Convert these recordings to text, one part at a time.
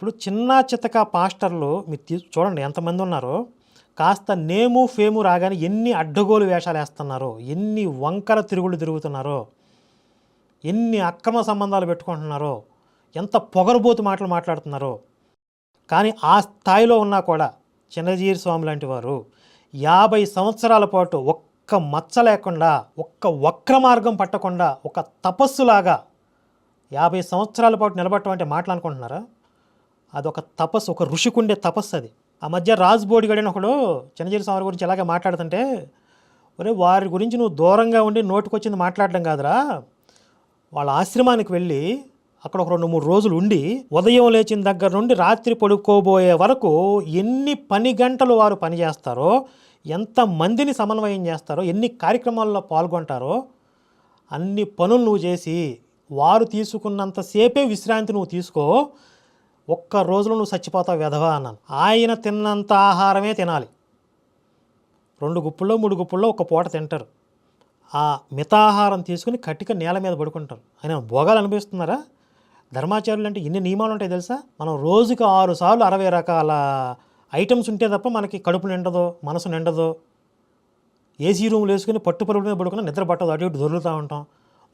ఇప్పుడు చిన్న చితక పాస్టర్లు మీరు చూడండి ఎంతమంది ఉన్నారో కాస్త నేము ఫేము రాగానే ఎన్ని అడ్డగోలు వేషాలు వేస్తున్నారో ఎన్ని వంకర తిరుగులు తిరుగుతున్నారో ఎన్ని అక్రమ సంబంధాలు పెట్టుకుంటున్నారో ఎంత పొగరబోతు మాటలు మాట్లాడుతున్నారో. కానీ ఆ స్థాయిలో ఉన్నా కూడా చిన్నజీరి స్వామి లాంటి వారు యాభై సంవత్సరాల పాటు ఒక్క మచ్చ లేకుండా ఒక్క వక్ర మార్గం పట్టకుండా ఒక తపస్సులాగా యాభై సంవత్సరాల పాటు నిలబడటం అంటే మాట్లాడుకుంటున్నారా అదొక తపస్సు ఒక ఋషికుండే తపస్సు అది. ఆ మధ్య రాజ్ బోడిగడి ఒకడు చిన్నజీరి స్వామి గురించి ఎలాగే మాట్లాడుతుంటే ఒరే వారి గురించి నువ్వు దూరంగా ఉండి నోటుకొచ్చింది మాట్లాడడం కాదురా. వాళ్ళ ఆశ్రమానికి వెళ్ళి అక్కడ ఒక రెండు మూడు రోజులు ఉండి ఉదయం లేచిన దగ్గర నుండి రాత్రి పడుకోబోయే వరకు ఎన్ని పని గంటలు వారు పని చేస్తారో ఎంత మందిని సమన్వయం చేస్తారో ఎన్ని కార్యక్రమాల్లో పాల్గొంటారో అన్ని పనులు నువ్వు చేసి వారు తీసుకున్నంతసేపే విశ్రాంతి నువ్వు తీసుకో. ఒక్క రోజులో నువ్వు చచ్చిపోతావు వెధవా అన్నాను. ఆయన తిన్నంత ఆహారమే తినాలి. రెండు గుప్పుల్లో మూడు గుప్పుల్లో ఒక పూట తింటారు. ఆ మితాహారం తీసుకుని కట్టిక నేల మీద పడుకుంటారు. ఆయన భోగాలు అనిపిస్తున్నారా ధర్మాచార్యులు అంటే ఎన్ని నియమాలు ఉంటాయి తెలుసా? మనం రోజుకి ఆరు సార్లు అరవై రకాల ఐటమ్స్ ఉంటే తప్ప మనకి కడుపు నిండదో మనసు నిండదో ఏసీ రూమ్లు వేసుకుని పట్టు పరుగు మీద పడుకుని నిద్ర పట్టదు. అటు ఇటు దొరుకుతూ ఉంటాం.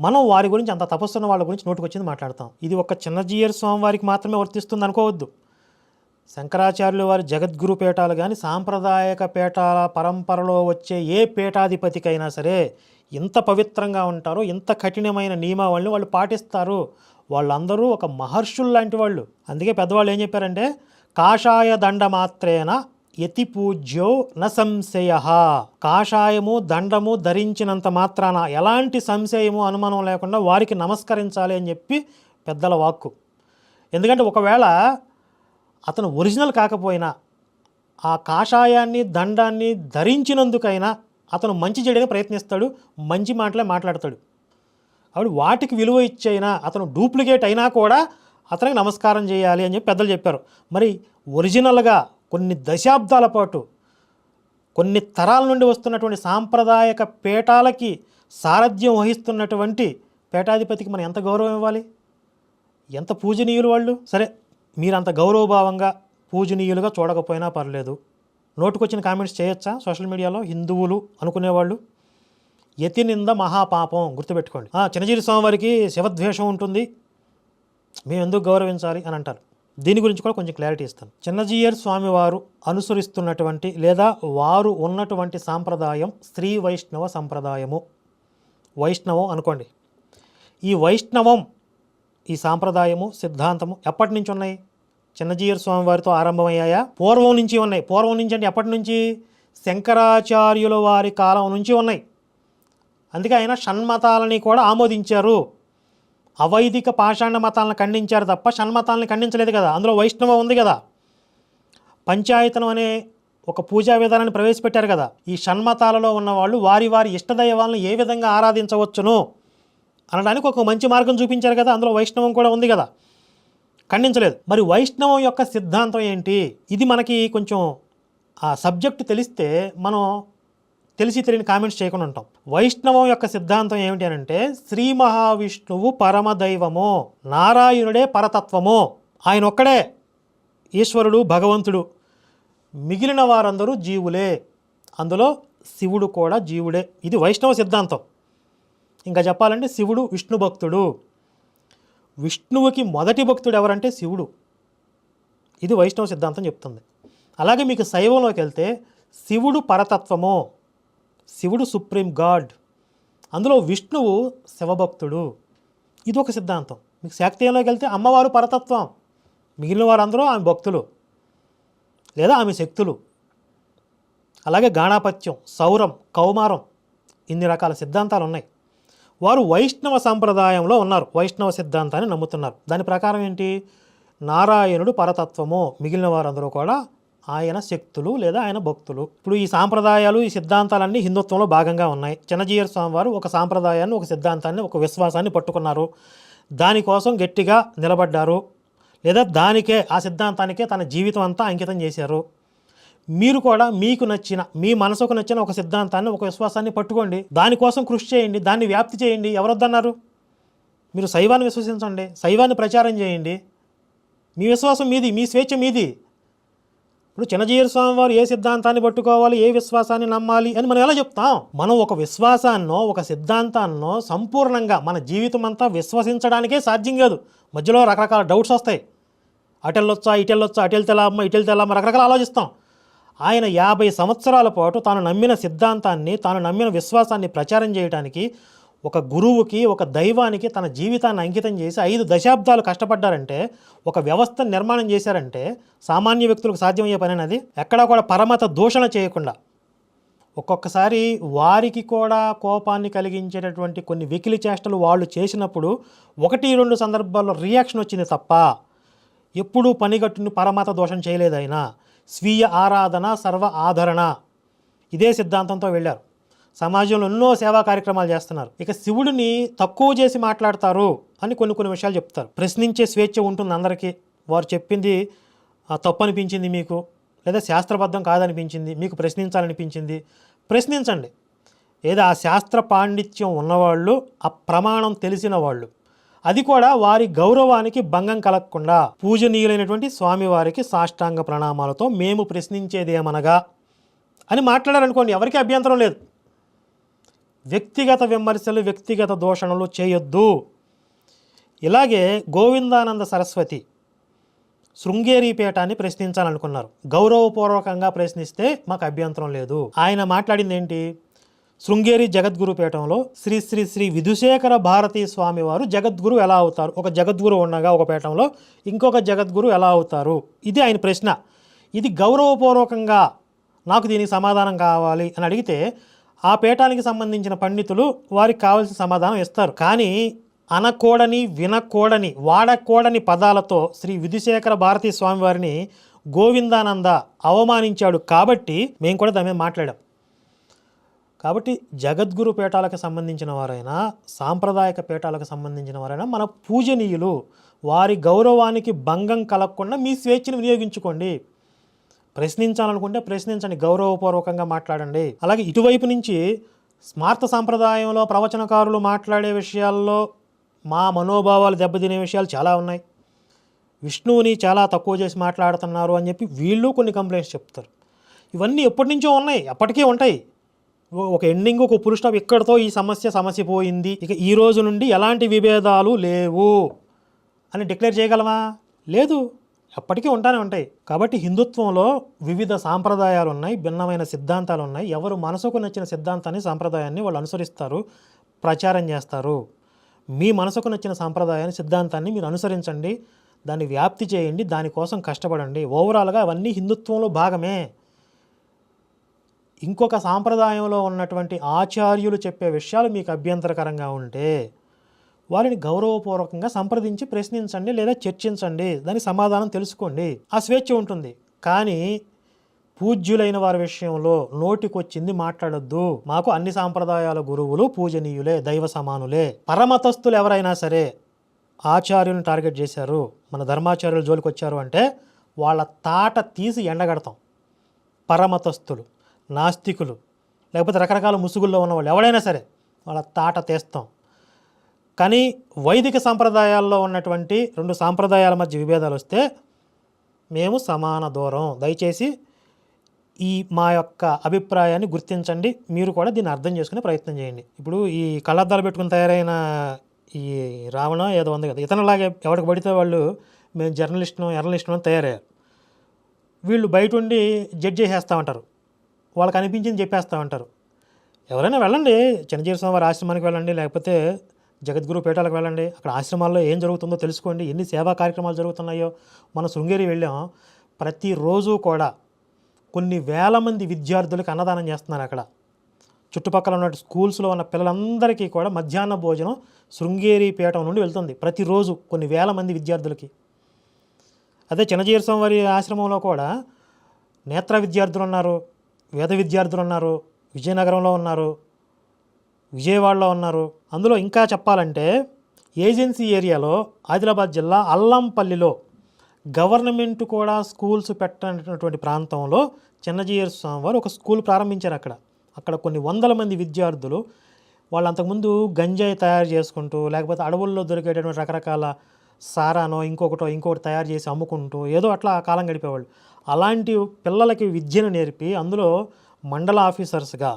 మనం వారి గురించి అంత తపస్సున్న వాళ్ళ గురించి నోటుకొచ్చింది మాట్లాడతాం. ఇది ఒక చిన్న జీయర్ స్వామి వారికి మాత్రమే వర్తిస్తుంది అనుకోవద్దు. శంకరాచార్యులు వారి జగద్గురు పీఠాలు కానీ సాంప్రదాయక పీఠాల పరంపరలో వచ్చే ఏ పీఠాధిపతికైనా సరే ఇంత పవిత్రంగా ఉంటారో ఇంత కఠినమైన నియమావళిని వాళ్ళు పాటిస్తారు. వాళ్ళందరూ ఒక మహర్షులు లాంటి వాళ్ళు. అందుకే పెద్దవాళ్ళు ఏం చెప్పారంటే కాషాయ దండ మాత్రేన యతి పూజ్యో న సంశయ. కాషాయము దండము ధరించినంత మాత్రాన ఎలాంటి సంశయము అనుమానం లేకుండా వారికి నమస్కరించాలి అని చెప్పి పెద్దల వాక్కు. ఎందుకంటే ఒకవేళ అతను ఒరిజినల్ కాకపోయినా ఆ కాషాయాన్ని దండాన్ని ధరించినందుకైనా అతను మంచి చేయడానికి ప్రయత్నిస్తాడు మంచి మాటలే మాట్లాడతాడు. కాబట్టి వాటికి విలువ ఇచ్చైనా అతను డూప్లికేట్ అయినా కూడా అతనికి నమస్కారం చేయాలి అని చెప్పి పెద్దలు చెప్పారు. మరి ఒరిజినల్గా కొన్ని దశాబ్దాల పాటు కొన్ని తరాల నుండి వస్తున్నటువంటి సాంప్రదాయక పీఠాలకి సారథ్యం వహిస్తున్నటువంటి పీఠాధిపతికి మనం ఎంత గౌరవం ఇవ్వాలి? ఎంత పూజనీయులు వాళ్ళు? సరే మీరు అంత గౌరవభావంగా పూజనీయులుగా చూడకపోయినా పర్లేదు. నోటుకొచ్చిన కామెంట్స్ చేయొచ్చా? సోషల్ మీడియాలో హిందువులు అనుకునేవాళ్ళు? యతి నింద మహాపాపం గుర్తుపెట్టుకోండి. ఆ, చిన్నజీరి స్వామి వారికి శివద్వేషం ఉంటుంది. మేము ఎందుకు గౌరవించాలి అని అంటారు. దీని గురించి కూడా కొంచెం క్లారిటీ ఇస్తాను. చిన్నజీయర్ స్వామివారు అనుసరిస్తున్నటువంటి లేదా వారు ఉన్నటువంటి సాంప్రదాయం స్త్రీ వైష్ణవ సంప్రదాయము. వైష్ణవం అనుకోండి. ఈ వైష్ణవం ఈ సాంప్రదాయము సిద్ధాంతము ఎప్పటి నుంచి ఉన్నాయి? చిన్నజీయర్ స్వామి వారితో ఆరంభమయ్యాయా? పూర్వం నుంచి ఉన్నాయి. పూర్వం నుంచి అంటే ఎప్పటి నుంచి? శంకరాచార్యుల వారి కాలం నుంచి ఉన్నాయి. అందుకే ఆయన షణ్మతాలని కూడా ఆమోదించారు. అవైదిక పాషాణ మతాలను ఖండించారు తప్ప షణ్మతాలను ఖండించలేదు కదా. అందులో వైష్ణవం ఉంది కదా. పంచాయతనం అనే ఒక పూజా విధానాన్ని ప్రవేశపెట్టారు కదా. ఈ షణ్మతాలలో ఉన్నవాళ్ళు వారి వారి ఇష్టదైవాలను ఏ విధంగా ఆరాధించవచ్చును అనడానికి ఒక మంచి మార్గం చూపించారు కదా. అందులో వైష్ణవం కూడా ఉంది కదా. ఖండించలేదు. మరి వైష్ణవం యొక్క సిద్ధాంతం ఏంటి? ఇది మనకి కొంచెం ఆ సబ్జెక్ట్ తెలిస్తే మనం తెలిసి తెలియని కామెంట్స్ చేయకుండా ఉంటాం. వైష్ణవం యొక్క సిద్ధాంతం ఏమిటి అని అంటే శ్రీ మహావిష్ణువు పరమదైవము నారాయణుడే పరతత్వము ఆయన ఒక్కడే ఈశ్వరుడు భగవంతుడు. మిగిలిన వారందరూ జీవులే. అందులో శివుడు కూడా జీవుడే. ఇది వైష్ణవ సిద్ధాంతం. ఇంకా చెప్పాలంటే శివుడు విష్ణు భక్తుడు. విష్ణువుకి మొదటి భక్తుడు ఎవరంటే శివుడు. ఇది వైష్ణవ సిద్ధాంతం చెప్తుంది. అలాగే మీకు శైవంలోకి వెళ్తే శివుడు పరతత్వము శివుడు సుప్రీం గాడ్. అందులో విష్ణువు శివభక్తుడు. ఇది ఒక సిద్ధాంతం. మీకు శాక్తీయంలోకి వెళ్తే అమ్మవారు పరతత్వం. మిగిలిన వారందరూ ఆమె భక్తులు. లేదా ఆమె శక్తులు. అలాగే గాణాపత్యం సౌరం కౌమారం ఇన్ని రకాల సిద్ధాంతాలు ఉన్నాయి వారు వైష్ణవ సాంప్రదాయంలో ఉన్నారు. వైష్ణవ సిద్ధాంతాన్ని నమ్ముతున్నారు. దాని ప్రకారం ఏంటి? నారాయణుడు పరతత్వము. మిగిలిన వారందరూ కూడా ఆయన శక్తులు లేదా ఆయన భక్తులు. ఇప్పుడు ఈ సాంప్రదాయాలు ఈ సిద్ధాంతాలన్నీ హిందుత్వంలో భాగంగా ఉన్నాయి. చిన్నజీయర్ స్వామి వారు ఒక సాంప్రదాయాన్ని ఒక సిద్ధాంతాన్ని ఒక విశ్వాసాన్ని పట్టుకున్నారు. దానికోసం గట్టిగా నిలబడ్డారు. లేదా దానికే ఆ సిద్ధాంతానికే తన జీవితం అంతా అంకితం చేశారు. మీరు కూడా మీకు నచ్చిన మీ మనసుకు నచ్చిన ఒక సిద్ధాంతాన్ని ఒక విశ్వాసాన్ని పట్టుకోండి. దానికోసం కృషి చేయండి దాన్ని వ్యాప్తి చేయండి. ఎవరొద్దన్నారు? మీరు శైవాన్ని విశ్వసించండి శైవాన్ని ప్రచారం చేయండి. మీ విశ్వాసం మీది మీ స్వేచ్ఛ మీది. ఇప్పుడు చిన్నజీయర్ స్వామి వారు ఏ సిద్ధాంతాన్ని పట్టుకోవాలి ఏ విశ్వాసాన్ని నమ్మాలి అని మనం ఎలా చెప్తాం? మనం ఒక విశ్వాసాన్నో ఒక సిద్ధాంతాన్నో సంపూర్ణంగా మన జీవితం అంతా విశ్వసించడానికే సాధ్యం కాదు. మధ్యలో రకరకాల డౌట్స్ వస్తాయి. అటెళ్ళొచ్చా ఇటెళ్ళొచ్చా అటెల్ తెలామ్మ ఇటెల్ తెలామ్మ రకరకాల ఆలోచిస్తాం. ఆయన యాభై సంవత్సరాల పాటు తాను నమ్మిన సిద్ధాంతాన్ని తాను నమ్మిన విశ్వాసాన్ని ప్రచారం చేయడానికి ఒక గురువుకి ఒక దైవానికి తన జీవితాన్ని అంకితం చేసి ఐదు దశాబ్దాలు కష్టపడ్డారంటే ఒక వ్యవస్థను నిర్మాణం చేశారంటే సామాన్య వ్యక్తులకు సాధ్యమయ్యే పని అనేది ఎక్కడా కూడా పరమత దూషణ చేయకుండా. ఒక్కొక్కసారి వారికి కూడా కోపాన్ని కలిగించేటటువంటి కొన్ని వెకిలి చేష్టలు వాళ్ళు చేసినప్పుడు ఒకటి రెండు సందర్భాల్లో రియాక్షన్ వచ్చింది తప్ప ఎప్పుడూ పనిగట్టుని పరమత దోషం చేయలేదైనా స్వీయ ఆరాధన సర్వ ఆదరణ ఇదే సిద్ధాంతంతో వెళ్ళారు. సమాజంలో ఎన్నో సేవా కార్యక్రమాలు చేస్తున్నారు. ఇక శివుడిని తక్కువ చేసి మాట్లాడతారు అని కొన్ని కొన్ని విషయాలు చెప్తారు. ప్రశ్నించే స్వేచ్ఛ ఉంటుంది అందరికీ. వారు చెప్పింది తప్పు అనిపించింది మీకు లేదా శాస్త్రబద్ధం కాదనిపించింది మీకు ప్రశ్నించాలనిపించింది. ప్రశ్నించండి. ఏదో ఆ శాస్త్ర పాండిత్యం ఉన్నవాళ్ళు ఆ ప్రమాణం తెలిసిన వాళ్ళు. అది కూడా వారి గౌరవానికి భంగం కలగకుండా పూజనీయులైనటువంటి స్వామివారికి సాష్టాంగ ప్రణామాలతో మేము ప్రశ్నించేదేమనగా అని మాట్లాడారనుకోండి ఎవరికీ అభ్యంతరం లేదు. వ్యక్తిగత విమర్శలు వ్యక్తిగత దూషణలు చేయొద్దు. ఇలాగే గోవిందానంద సరస్వతి శృంగేరి పీఠాన్ని ప్రశ్నించాలనుకున్నారు. గౌరవపూర్వకంగా ప్రశ్నిస్తే మాకు అభ్యంతరం లేదు. ఆయన మాట్లాడింది ఏంటి? శృంగేరి జగద్గురు పీఠంలో శ్రీ శ్రీ శ్రీ విధుశేఖర భారతీ స్వామి వారు జగద్గురు ఎలా అవుతారు? ఒక జగద్గురు ఉండగా ఒక పీఠంలో ఇంకొక జగద్గురు ఎలా అవుతారు? ఇది ఆయన ప్రశ్న. ఇది గౌరవపూర్వకంగా నాకు దీనికి సమాధానం కావాలి అని అడిగితే ఆ పీఠానికి సంబంధించిన పండితులు వారికి కావలసిన సమాధానం ఇస్తారు. కానీ అనకూడని వినకూడని వాడకూడని పదాలతో శ్రీ విధుశేఖర భారతీ స్వామివారిని గోవిందానంద అవమానించాడు కాబట్టి మేము కూడా దాని మీద మాట్లాడాం. కాబట్టి జగద్గురు పీఠాలకు సంబంధించిన వారైనా సాంప్రదాయక పీఠాలకు సంబంధించిన వారైనా మన పూజనీయులు వారి గౌరవానికి భంగం కలగకుండా మీ స్వేచ్ఛను వినియోగించుకోండి. ప్రశ్నించాలనుకుంటే ప్రశ్నించండి గౌరవపూర్వకంగా మాట్లాడండి. అలాగే ఇటువైపు నుంచి స్మార్త సాంప్రదాయంలో ప్రవచనకారులు మాట్లాడే విషయాల్లో మా మనోభావాలు దెబ్బతినే విషయాలు చాలా ఉన్నాయి. విష్ణువుని చాలా తక్కువ చేసి మాట్లాడుతున్నారు అని చెప్పి వీళ్ళు కొన్ని కంప్లైంట్స్ చెప్తారు. ఇవన్నీ ఎప్పటి నుంచో ఉన్నాయి ఎప్పటికీ ఉంటాయి. ఒక ఎండింగ్ ఒక పురుష ఇక్కడతో ఈ సమస్య సమస్య పోయింది ఇక ఈ రోజు నుండి ఎలాంటి విభేదాలు లేవు అని డిక్లేర్ చేయగలమా లేదు. ఎప్పటికీ ఉంటానే ఉంటాయి. కాబట్టి హిందుత్వంలో వివిధ సాంప్రదాయాలు ఉన్నాయి భిన్నమైన సిద్ధాంతాలు ఉన్నాయి ఎవరు మనసుకు నచ్చిన సిద్ధాంతాన్ని సాంప్రదాయాన్ని వాళ్ళు అనుసరిస్తారు ప్రచారం చేస్తారు. మీ మనసుకు నచ్చిన సాంప్రదాయాన్ని సిద్ధాంతాన్ని మీరు అనుసరించండి దాన్ని వ్యాప్తి చేయండి దానికోసం కష్టపడండి. ఓవరాల్గా అవన్నీ హిందుత్వంలో భాగమే. ఇంకొక సాంప్రదాయంలో ఉన్నటువంటి ఆచార్యులు చెప్పే విషయాలు మీకు అభ్యంతరకరంగా ఉంటే వారిని గౌరవపూర్వకంగా సంప్రదించి ప్రశ్నించండి లేదా చర్చించండి. దానికి సమాధానం తెలుసుకోండి. ఆ స్వేచ్ఛ ఉంటుంది. కానీ పూజ్యులైన వారి విషయంలో నోటికొచ్చింది మాట్లాడొద్దు. మాకు అన్ని సాంప్రదాయాల గురువులు పూజనీయులే దైవ సమానులే. పరమతస్థులు ఎవరైనా సరే ఆచార్యులను టార్గెట్ చేశారు. మన ధర్మాచార్యులు జోలికి వచ్చారు అంటే వాళ్ళ తాట తీసి ఎండగడతాం. పరమతస్థులు నాస్తికులు లేకపోతే రకరకాల ముసుగుల్లో ఉన్న వాళ్ళు ఎవడైనా సరే వాళ్ళ తాట తీస్తాం. కానీ వైదిక సాంప్రదాయాల్లో ఉన్నటువంటి రెండు సాంప్రదాయాల మధ్య విభేదాలు వస్తే మేము సమాన దూరం. దయచేసి ఈ మా యొక్క అభిప్రాయాన్ని గుర్తించండి. మీరు కూడా దీన్ని అర్థం చేసుకునే ప్రయత్నం చేయండి. ఇప్పుడు ఈ కళ్ళద్దాలు పెట్టుకుని తయారైన ఈ రావణం ఏదో ఉంది కదా ఇతనిలాగే ఎవరికి పడితే వాళ్ళు మేము జర్నలిస్టును ఎర్నలిస్టును తయారయ్యారు. వీళ్ళు బయట ఉండి జడ్జ్ చేసేస్తూ ఉంటారు. వాళ్ళకి అనిపించింది చెప్పేస్తూ ఉంటారు. ఎవరైనా వెళ్ళండి. చిన్నజీవి స్వామి వారి ఆశ్రమానికి వెళ్ళండి. లేకపోతే జగద్గురు పీఠాలకు వెళ్ళండి. అక్కడ ఆశ్రమాల్లో ఏం జరుగుతుందో తెలుసుకోండి. ఎన్ని సేవా కార్యక్రమాలు జరుగుతున్నాయో మనం శృంగేరి వెళ్ళాం. ప్రతిరోజు కూడా కొన్ని వేల మంది విద్యార్థులకు అన్నదానం చేస్తున్నారు అక్కడ. చుట్టుపక్కల ఉన్న స్కూల్స్లో ఉన్న పిల్లలందరికీ కూడా మధ్యాహ్న భోజనం శృంగేరి పీఠం నుండి వెళ్తుంది. ప్రతిరోజు కొన్ని వేల మంది విద్యార్థులకి. అదే చిన్నజీర స్వామి వారి ఆశ్రమంలో కూడా నేత్ర విద్యార్థులు ఉన్నారు వేద విద్యార్థులు ఉన్నారు విజయనగరంలో ఉన్నారు విజయవాడలో ఉన్నారు. అందులో ఇంకా చెప్పాలంటే ఏజెన్సీ ఏరియాలో ఆదిలాబాద్ జిల్లా అల్లంపల్లిలో గవర్నమెంట్ కూడా స్కూల్స్ పెట్టనటువంటి ప్రాంతంలో చిన్నజీయర్ స్వామివారు ఒక స్కూల్ ప్రారంభించారు అక్కడ. అక్కడ కొన్ని వందల మంది విద్యార్థులు వాళ్ళు అంతకుముందు గంజాయి తయారు చేసుకుంటూ లేకపోతే అడవుల్లో దొరికేటటువంటి రకరకాల సారానో ఇంకొకటో ఇంకొకటి తయారు చేసి అమ్ముకుంటూ ఏదో అట్లా కాలం గడిపేవాళ్ళు. అలాంటి పిల్లలకి విద్యను నేర్పి అందులో మండల ఆఫీసర్స్గా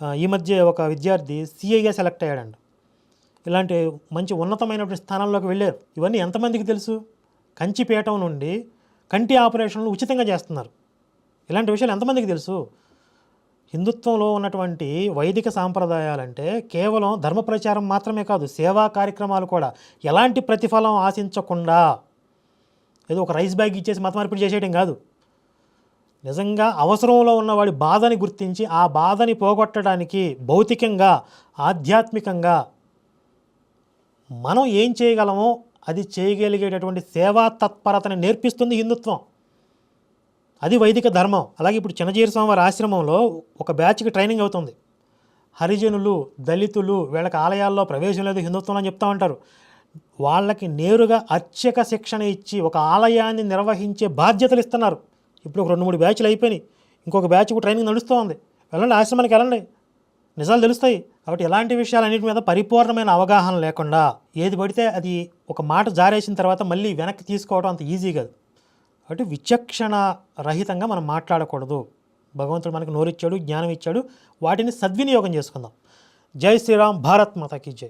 ఈ మధ్య ఒక విద్యార్థి సిఐగా సెలెక్ట్ అయ్యాడండి ఇలాంటి మంచి ఉన్నతమైనటువంటి స్థానంలోకి వెళ్ళారు. ఇవన్నీ ఎంతమందికి తెలుసు? కంచిపీఠం నుండి కంటి ఆపరేషన్లు ఉచితంగా చేస్తున్నారు. ఇలాంటి విషయాలు ఎంతమందికి తెలుసు? హిందుత్వంలో ఉన్నటువంటి వైదిక సాంప్రదాయాలంటే కేవలం ధర్మ ప్రచారం మాత్రమే కాదు సేవా కార్యక్రమాలు కూడా ఎలాంటి ప్రతిఫలం ఆశించకుండా ఏదో ఒక రైస్ బ్యాగ్ ఇచ్చేసి మతమార్పిడి చేసేయడం కాదు. నిజంగా అవసరంలో ఉన్నవాడి బాధని గుర్తించి ఆ బాధని పోగొట్టడానికి భౌతికంగా ఆధ్యాత్మికంగా మనం ఏం చేయగలమో అది చేయగలిగేటటువంటి సేవా తత్పరతని నేర్పిస్తుంది హిందుత్వం. అది వైదిక ధర్మం. అలాగే ఇప్పుడు చిన్నజీరి స్వామివారి ఆశ్రమంలో ఒక బ్యాచ్కి ట్రైనింగ్ అవుతుంది. హరిజనులు దళితులు వీళ్ళకి ఆలయాల్లో ప్రవేశం లేదు హిందుత్వం అని చెప్తా ఉంటారు. వాళ్ళకి నేరుగా అర్చక శిక్షణ ఇచ్చి ఒక ఆలయాన్ని నిర్వహించే బాధ్యతలు ఇస్తున్నారు. ఇప్పుడు ఒక రెండు మూడు బ్యాచ్లు అయిపోయినాయి. ఇంకొక బ్యాచ్ ట్రైనింగ్ నడుస్తూ ఉంది. వెళ్ళండి ఆశ్రమానికి వెళ్ళండి. నిజాలు తెలుస్తాయి. కాబట్టి ఎలాంటి విషయాలన్నిటి మీద పరిపూర్ణమైన అవగాహన లేకుండా ఏది పడితే అది ఒక మాట జారేసిన తర్వాత మళ్ళీ వెనక్కి తీసుకోవడం అంత ఈజీ కాదు. కాబట్టి విచక్షణ రహితంగా మనం మాట్లాడకూడదు. భగవంతుడు మనకు నోరిచ్చాడు జ్ఞానం ఇచ్చాడు. వాటిని సద్వినియోగం చేసుకుందాం. జై శ్రీరామ్ భారత్ మాతకి జై.